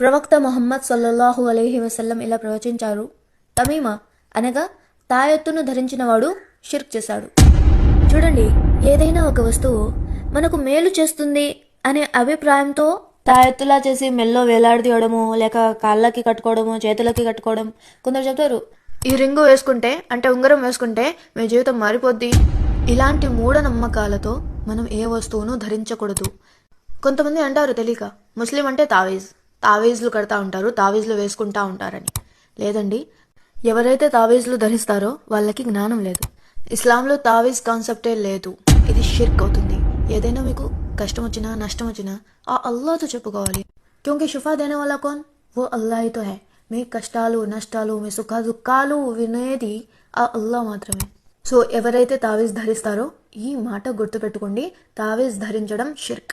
ప్రవక్త మొహమ్మద్ సల్లల్లాహు అలైహి వసల్లం ఇలా ప్రవచించారు. తమీమా అనగా తాయెత్తును ధరించినవాడు షిర్క్ చేశాడు. చూడండి ఏదైనా ఒక వస్తువు మనకు మేలు చేస్తుంది అనే అభిప్రాయంతో తాయెత్తులా చేసి మెల్లో వేలాడదీయడము లేక కాళ్ళకి కట్టుకోవడము చేతులకి కట్టుకోవడం కొందరు చెప్తారు ఈ రింగు వేసుకుంటే అంటే ఉంగరం వేసుకుంటే మీ జీవితం మారిపోద్ది. ఇలాంటి మూఢనమ్మకాలతో మనం ఏ వస్తువును ధరించకూడదు. కొంతమంది అంటారు తెలియక ముస్లిం అంటే తావీజ్. తావేజ్లు కడతా ఉంటారు తావేజ్లు వేసుకుంటా ఉంటారని. లేదండి ఎవరైతే తావేజ్లు ధరిస్తారో వాళ్ళకి జ్ఞానం లేదు. ఇస్లాంలో తావీజ్ కాన్సెప్టే లేదు. ఇది షిర్క్ అవుతుంది. ఏదైనా మీకు కష్టం వచ్చినా నష్టం వచ్చినా ఆ అల్లాతో చెప్పుకోవాలి. క్యూంకి షిఫా దేనే వాళ్ళ కోన్? ఓ అల్లాయితో హే. మీ కష్టాలు నష్టాలు మీ సుఖ దుఃఖాలు వినేది ఆ అల్లా మాత్రమే. సో ఎవరైతే తావీజ్ ధరిస్తారో ఈ మాట గుర్తుపెట్టుకోండి తావీజ్ ధరించడం షిర్క్.